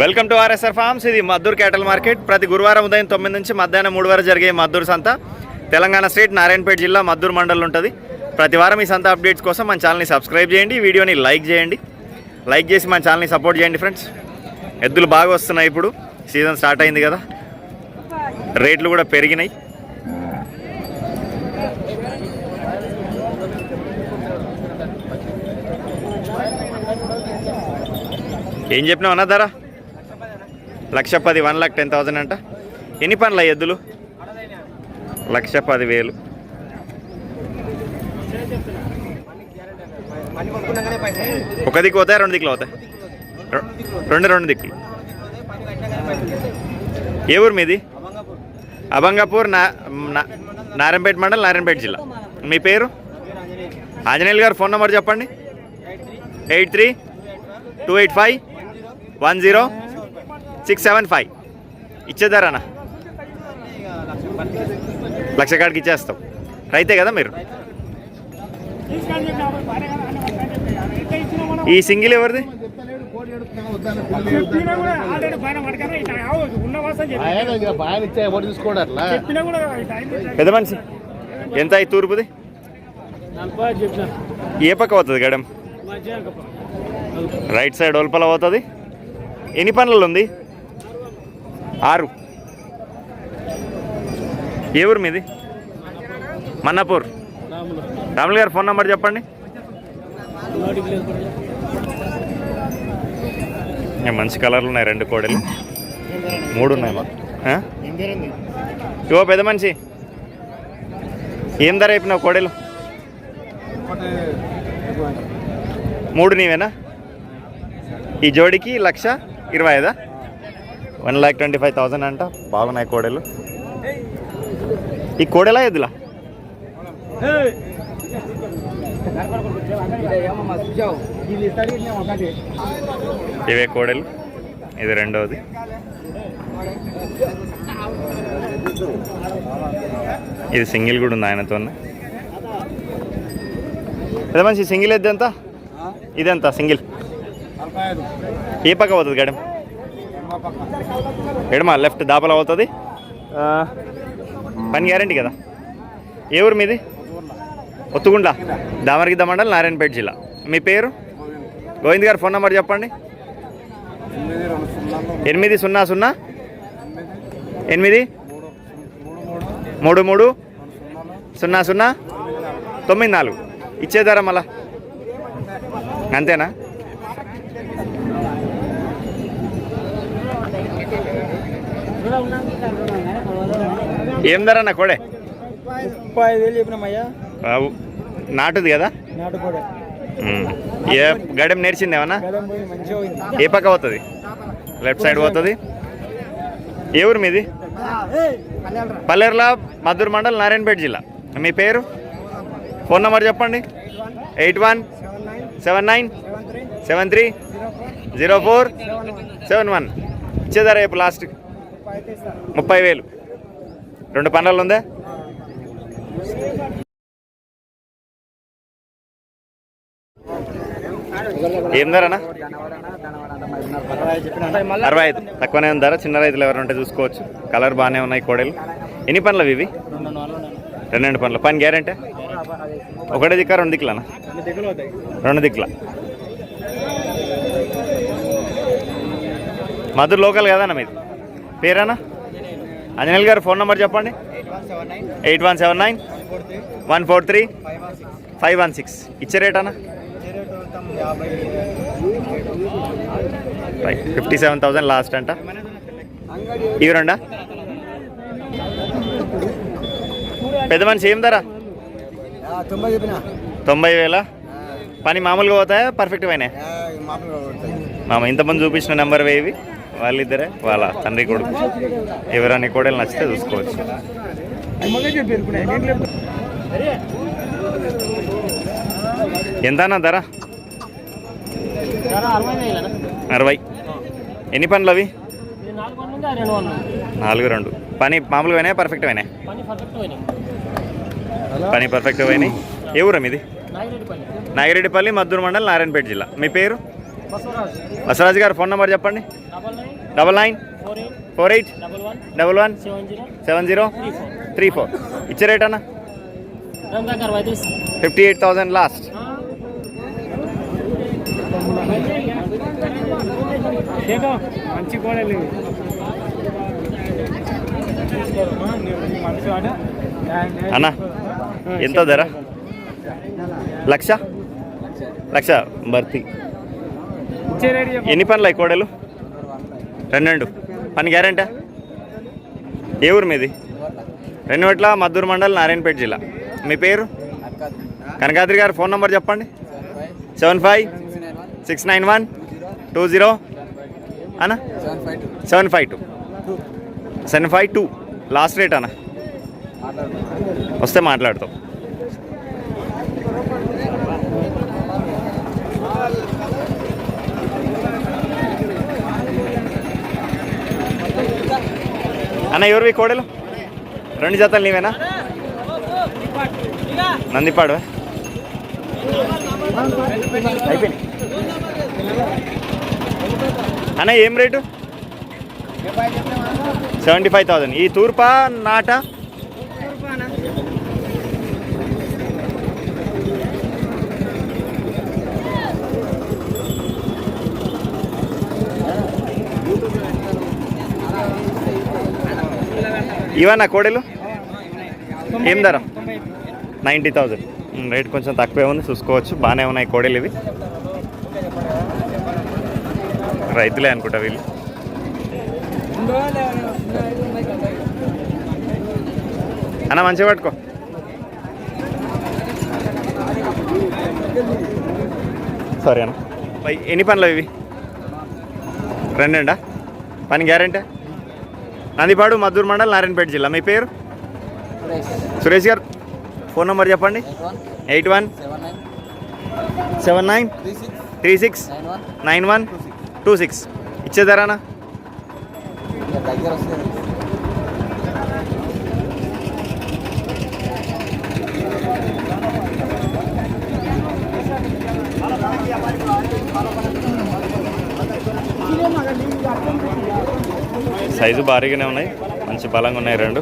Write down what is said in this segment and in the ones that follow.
Welcome to RSR forms. ఇది Maddur క్యాటల్ market. ప్రతి గురువారం ఉదయం తొమ్మిది నుంచి మధ్యాహ్నం మూడు వరకు జరిగే మద్దూరు సంత. తెలంగాణ స్టేట్ నారాయణపేట జిల్లా మద్దూరు మండలం ఉంటుంది. ప్రతి వారం ఈ సంత అప్డేట్స్ కోసం మన ఛానల్ని సబ్స్క్రైబ్ చేయండి వీడియోని లైక్ చేయండి. లైక్ చేసి మన ఛానల్ని సపోర్ట్ చేయండి ఫ్రెండ్స్. ఎద్దులు బాగా వస్తున్నాయి ఇప్పుడు. సీజన్ స్టార్ట్ అయింది కదా. రేట్లు కూడా పెరిగినాయి. ఏం చెప్పినావు అన్న ధర? లక్ష పది వన్ లాక్ టెన్ థౌజండ్ అంట. ఎన్ని పనులు ఎద్దులు? లక్ష పది వేలు ఒక దిక్కు పోతాయి రెండు దిక్కులు అవుతాయి రెండు రెండు దిక్కులు. ఏ ఊరు మీది? అభంగాపూర్ నా నారాయణపేట మండల్ నారాయణపేట జిల్లా. మీ పేరు? ఆంజనేయులు గారు ఫోన్ నెంబర్ చెప్పండి. Eight three two eight five one zero. Six seven five. ఇచ్చేదారానా lakh కాడికి ఇచ్చేస్తాం. రైతే కదా మీరు? ఈ సింగిల్ ఎవరిది. పెద్ద మనిషి. ఎంత ఈ తూర్పుది? ఏ పక్క అవుతుంది గడం రైట్ సైడ్ ఒల్పల అవుతుంది ఎన్ని పనులు ఉంది? ఆరు. ఏ ఊరు మీది? మన్నాపూర్. రాములు గారు ఫోన్ నెంబర్ చెప్పండి. మంచి కలర్లు ఉన్నాయి రెండు కోడలు. మూడు ఉన్నాయి. మాకు ఇవో పెద్ద మనిషి. ఏం ధర అయిపోయినావు కోడలు? మూడు నీవేనా? ఈ జోడికి లక్ష ఇరవై ఐదా? One lakh twenty five thousand అంట బాగున్నాయి కోడలు. ఈ కోడెలా ఎద్దులా? ఇవే కోడలు ఇది రెండవది ఇది సింగిల్ కూడా ఉంది ఆయనతో అదే మంచి సింగిల్ ఎద్దు ఎంత? ఇదెంత? సింగిల్. ఏ పక్క అవుతుంది గడం ఎడమ లెఫ్ట్ దాపల అవుతుంది? పని గ్యారంటీ కదా? ఏ ఊరు మీది? ఒత్తుగుండ దామరగిద్ద మండలం నారాయణపేట జిల్లా. మీ పేరు? గోవింద్ గారు ఫోన్ నెంబర్ చెప్పండి. ఎనిమిది సున్నా సున్నా. ఎనిమిది? మూడు మూడు. సున్నా సున్నా. తొమ్మిది నాలుగు. ఇచ్చేదారా మళ్ళా. అంతేనా? ఏం ధర అన్న కోడే? ముప్పై ఐదు వేలు చెప్పినామయ్యా. బాబు నాటుది కదా. ఏ గడెం మంచిగా పోయింది. ఏ పక్క పోతుంది? లెఫ్ట్ సైడ్ పోతుంది? ఏ ఊరు మీది? పల్లెర్ల మద్దూరు మండల్ నారాయణపేట జిల్లా. మీ పేరు? ఫోన్ నెంబర్ చెప్పండి. Eight one seven nine seven three zero four seven one. ఇచ్చేదారా రేపు లాస్ట్ ముప్పై వేలు. రెండు పనులు ఉందా? ఏం ధరనా అరవై ఐదు. తక్కువనే ఉంది ధర. చిన్న రైతులు ఎవరు ఉంటే చూసుకోవచ్చు. కలర్ బాగానే ఉన్నాయి కోడలు. ఎన్ని పనులు ఇవి? రెండు రెండు పనులు పని గ్యారంటీ? ఒకటే దిక్కా రెండు దిక్కులనా రెండు దిక్కుల. మధుర్ లోకల్ కదన్నా మీది? పేరేనా? అంజనేల్ గారు ఫోన్ నెంబర్ చెప్పండి. Eight one seven nine. One four three. Five one six. ఇచ్చే రేట్ అన్న? Right. Fifty seven thousand last అంట. ఇవి రెండా? పెద్ద మనిషి ఏం ధర? తొంభై వేల. పని మామూలుగా పోతాయా? పర్ఫెక్ట్ అయినాయి మామ ఇంతమంది చూపించిన నెంబర్ వేవి వాళ్ళిద్దరే వాళ్ళ తండ్రి కొడుకు. ఎవరని కూడా నచ్చితే చూసుకోవచ్చు. ఎంత అన్న ధర? అరవై. ఎన్ని పనులు అవి? నాలుగు రెండు. పని మామూలుగా అయినాయి పర్ఫెక్ట్ అయినాయి? పని పర్ఫెక్ట్ అయినాయి. ఏ ఊరం ఇది నాగిరెడ్డిపల్లి మద్దూరు మండలం నారాయణపేట జిల్లా. మీ పేరు? బసవరాజు. గారు ఫోన్ నెంబర్ చెప్పండి. Double nine four eight double one seven zero three four. ఇచ్చే రేట్ అన్న? Fifty eight thousand last. మంచి కోడలు. అన్న ఎంత ధర? లక్ష? లక్ష భర్తీ. ఎన్ని పనులు అయి కోడలు? రెండు పని గ్యారెంటా? ఏ ఊరు మీది? రెండువట్ల మద్దూరు మండల్ నారాయణపేట జిల్లా. మీ పేరు? కనకాద్రి గారు ఫోన్ నంబర్ చెప్పండి. Seven five six nine one two zero. అనా seven five two. Seven five two. Last rate అన్న? వస్తే మాట్లాడతాం. అన్న ఎవరు మీ కోడలు? రెండు జతలు నీవేనా? నందిపాడు. అయిపోయింది. అన్న ఏం రేటు? సెవెంటీ ఫైవ్ థౌజండ్ ఈ తూర్పా నాట? ఇవన్నా కోడలు? ఏం ధర? Ninety thousand. రేట్ కొంచెం తక్కువే ఉంది చూసుకోవచ్చు. బాగానే ఉన్నాయి కోడలు ఇవి. రైతులే అనుకుంటా వీళ్ళు. అన్న మంచిగా పట్టుకో. సరే అన్న. ఎన్ని పనులు ఇవి? రెండా పని గ్యారెంటీ? నందిపాడు మద్దూరు మండల్ నారాయణపేట జిల్లా. మీ పేరు? సురేష్ గారు. ఫోన్ నెంబర్ చెప్పండి. Eight one seven nine three six nine one two six. ఇచ్చేదారానా size భారీగానే ఉన్నాయి. మంచి బలంగా ఉన్నాయి రెండు.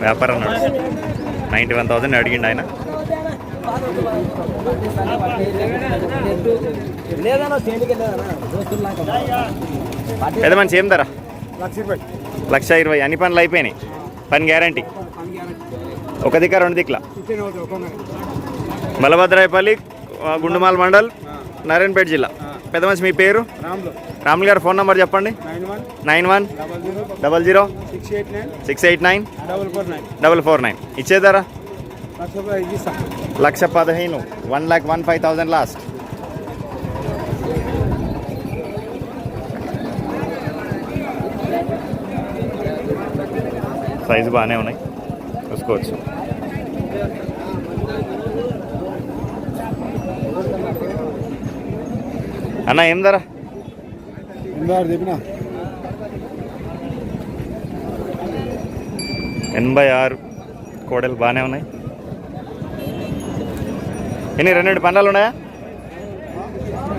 వ్యాపారం నడుస్తుంది. నైంటీ వన్ థౌసండ్ అడిగిండు ఆయన. పెద్ద మంచి ఏం ధర? లక్ష ఇరవై. అన్ని పనులు అయిపోయినాయి. పని గ్యారంటీ. ఒక దిక్క రెండు దిక్కుల? ఆ, గుండుమాల్ మండల్ నారాయణపేట జిల్లా. పెద్ద మనిషి మీ పేరు? రాములు. రాములు గారు ఫోన్ నెంబర్ చెప్పండి. Nine one double zero six eight nine double four nine. ఇచ్చేదారా లక్ష పదిహేను. One lakh one five thousand last. Size బాగానే ఉన్నాయి. చూసుకోవచ్చు. అన్న ఏం ధర? ఎనభై ఆరు. కోడలు బాగానే ఉన్నాయి. ఎన్ని రెండు రెండు పండ్లు ఉన్నాయా?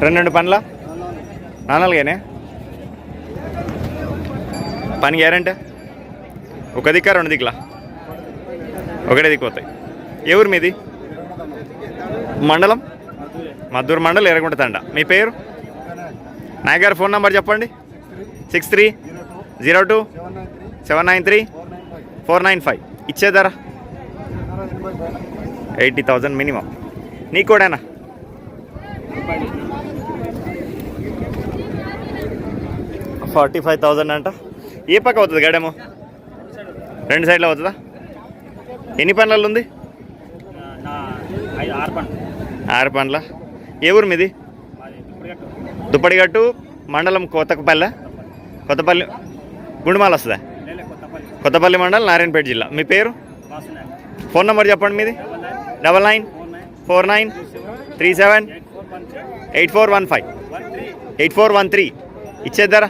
రెండు రెండు పండ్ల? నాలుగేనే? పని గ్యారంటీ? ఒక దిక్కా రెండు దిక్కులా ఒకటే దిక్కు పోతాయి. ఏ ఊరు మీది? మండలం? మద్దూరు మండలం ఎరగుంట తండ. మీ పేరు? నాయక్ గారు ఫోన్ నంబర్ చెప్పండి. Six three zero two seven nine three four nine five. ఇచ్చే ధర? Eighty thousand minimum. నీకు కూడానా? ఫార్టీ ఫైవ్ థౌజండ్ అంట. ఏ పక్క అవుతుంది గడేమో? రెండు సైడ్లో అవుతుందా? ఎన్ని పనులలో ఉంది? ఆరు పండ్ల. ఏ ఊరు మీది? దుప్పటిగట్టు మండలం కొత్తపల్లె. కొత్తపల్లి గుండుమాల వస్తుందా? కొత్తపల్లి. మండలం నారాయణపేట జిల్లా. మీ పేరు? ఫోన్ నెంబర్ చెప్పండి మీది. Double nine. Four nine three seven eight four one five. Eight four one three. ఇచ్చేద్దారా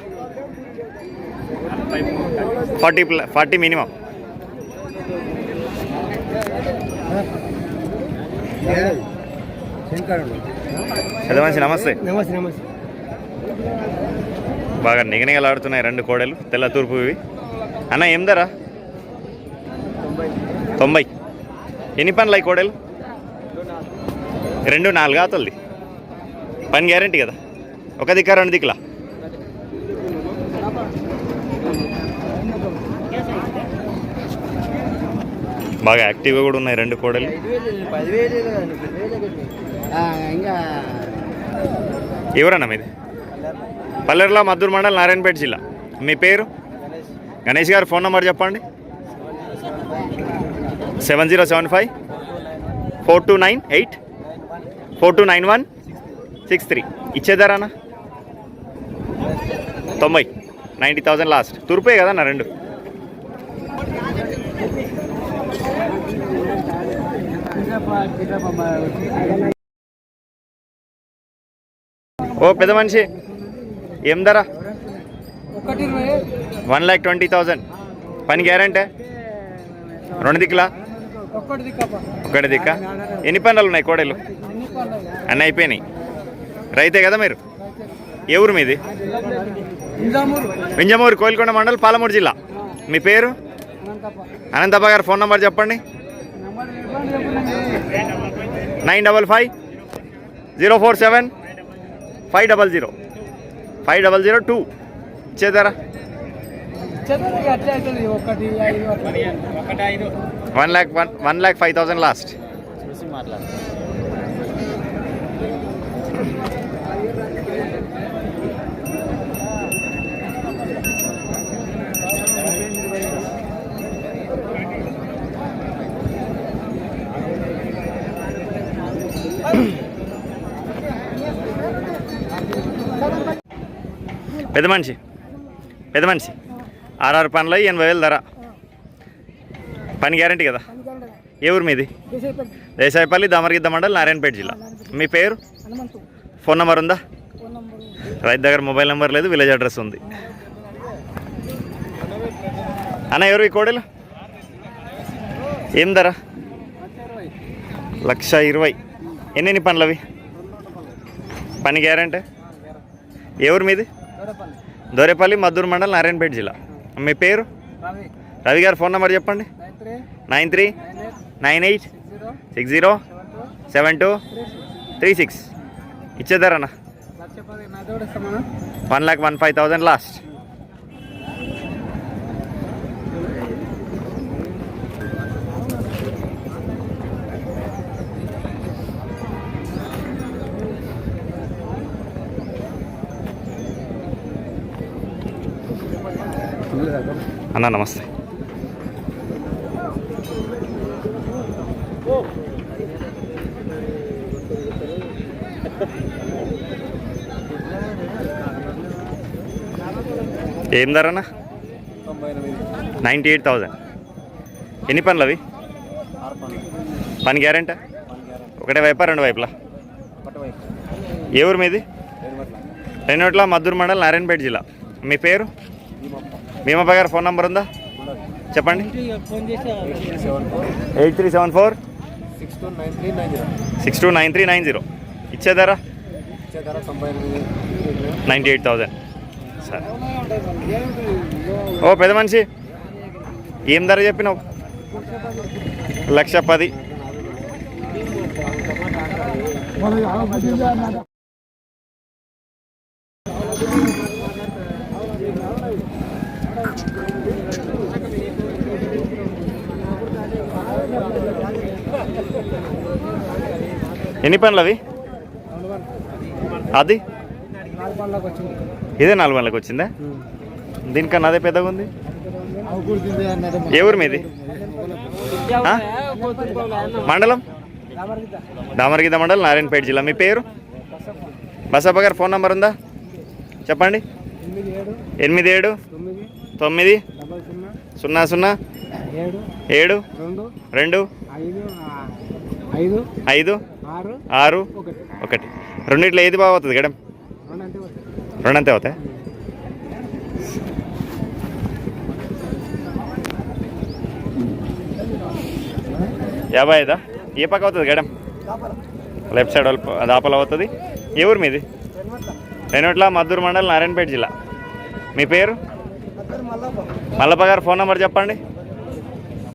forty ప్ల ఫార్టీ మినిమం. మనిషి నమస్తే. నమస్తే నమస్తే. బాగా నిగనిగలాడుతున్నాయి రెండు కోడలు తెల్ల తూర్పు ఇవి. అన్న ఏం ధర? తొంభై. ఎన్ని పనులు అయి కోడలు? రెండు నాలుగు ఆతలది. పని గ్యారంటీ కదా? ఒక దిక్క రెండు దిక్కులా? బాగా యాక్టివ్గా కూడా ఉన్నాయి రెండు కోడలు. ఎవరన్నా మీది? పల్లెర్ల మద్దూరు మండల్ నారాయణపేట జిల్లా. మీ పేరు? గణేష్ గారు ఫోన్ నెంబర్ చెప్పండి. Seven zero seven five four two nine eight four two nine one six three. ఇచ్చేదారానా తొంభై. Ninety thousand last. తూర్పే నా రెండు? ఓ పెద్ద మనిషి. ఏం ధర? వన్ ల్యాక్ ట్వంటీ థౌజండ్ పని గ్యారంటీ? రెండు దిక్కులా? ఒకటి దిక్క ఎన్ని పనులు ఉన్నాయి కోడలు? అన్ని అయిపోయినాయి. రైతే కదా మీరు? ఏ ఊరు మీది? వింజమూరు కోయిలకొండ మండల్ పాలమూరు జిల్లా. మీ పేరు? అనంతప్ప. గారు ఫోన్ నెంబర్ చెప్పండి. Nine double five zero four seven five double zero. Five double zero two. ఇచ్చేదారా one lakh one one lakh five thousand last. పెద్ద మనిషి. పెద్ద మనిషి. ఆర్ఆర్ పనులు ఎనభై వేలు ధర. పని గ్యారంటీ కదా? ఏ ఊరు మీది? దేశాయపల్లి. దామరగిద్ద మండల్ నారాయణపేట జిల్లా. మీ పేరు? ఫోన్ నెంబర్ ఉందా? రైతు దగ్గర మొబైల్ నెంబర్ లేదు విలేజ్ అడ్రస్ ఉంది. అన్న ఎవరు ఈ కోడలు? ఏం ధర? లక్ష ఇరవై. ఎన్ని పనులు అవి పని గ్యారంటీ? ఎవరు మీది? దొరపల్లి. మద్దూరు మండల్ నారాయణపేట జిల్లా. మీ పేరు? రవి. గారు ఫోన్ నెంబర్ చెప్పండి. Nine three. Nine eight. Six zero. Seven two. Three six. Six. ఇచ్చేదారన్న lakh పది నా తోడు ఇస్తామన్నా one lakh one five thousand last. అన్న నమస్తే. ఏం ధర అన్న? తొంభై ఎనిమిది నైంటీ ఎయిట్ థౌజండ్. ఎన్ని పనులు అవి? పని గ్యారెంటా? ఒకటే వైపా రెండు వైపులా? ఏ ఊరు మీది? రెండోట్ల మద్దూరు మండల్ నారాయణపేట జిల్లా. మీ పేరు? భీమప్ప గారు ఫోన్ నంబర్ ఉందా? చెప్పండి. Four eight three seven four. Six two nine three nine zero. Six two nine three nine zero ఇచ్చేదారా? ఇచ్చే ధర నైంటీ ఎయిట్ థౌజండ్. సరే. ఓ పెద్ద మనిషి. ఏం ధర చెప్పినావు? లక్ష పది. ఎన్ని పనులు అది? వచ్చింది ఇదే నాలుగు వందలకు వచ్చిందా? దీనికన్నా అదే పెద్దగా ఉంది ఏ ఊరు మీది? మండలం? దామరగిద్ద మండలం నారాయణపేట జిల్లా. మీ పేరు? బసప్ప గారు ఫోన్ నంబర్ ఉందా? చెప్పండి. ఎనిమిది ఏడు తొమ్మిది సున్నా సున్నా ఏడు రెండు రెండు ఐదు ఆరు. ఒకటి. రెండిట్లో ఏది బాగుతుంది గడం రెండు అంటే ఒకటి రెండు అంతే అవుతాయి? యాభై ఐదా? ఏ పక్క అవుతుంది గడం లెఫ్ట్ సైడ్ దాపలు అవుతుంది. ఏ ఊరు మీది? రేణుట్ల మద్దూరు మండల్ నారాయణపేట జిల్లా. మీ పేరు? మల్లప్ప గారు ఫోన్ నెంబర్ చెప్పండి.